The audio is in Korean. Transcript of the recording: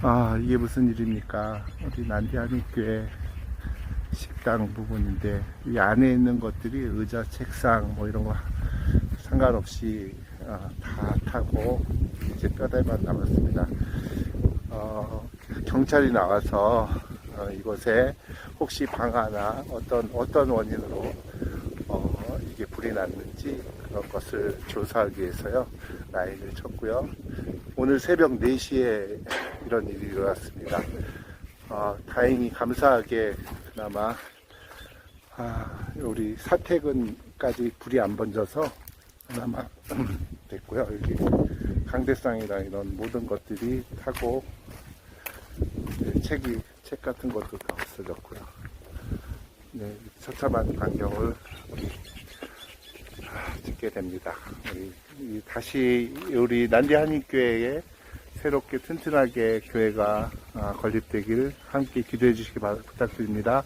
아, 이게 무슨 일입니까? 우리 난디하니교회 식당 부분인데, 이 안에 있는 것들이 의자, 책상, 뭐 이런 거 상관없이 아, 다 타고 이제 뼈대만 남았습니다. 어, 경찰이 나와서 어, 이곳에 혹시 방화나 어떤, 어떤 원인으로 어, 이게 불이 났는지 그런 것을 조사하기 위해서요, 라인을 쳤고요. 오늘 새벽 4시에 이런 일이 일어났습니다. 어, 다행히 감사하게 그나마 아, 우리 사택은까지 불이 안 번져서 그나마 됐고요. 여기 강대상이랑 이런 모든 것들이 타고 네, 책이 책 같은 것도 다 없어졌고요. 네, 처참한 광경을 아, 찍게 됩니다. 우리 이 다시 우리 난디 한인교회에 새롭게 튼튼하게 교회가 아, 건립되길 함께 기도해 주시기 바- 부탁드립니다.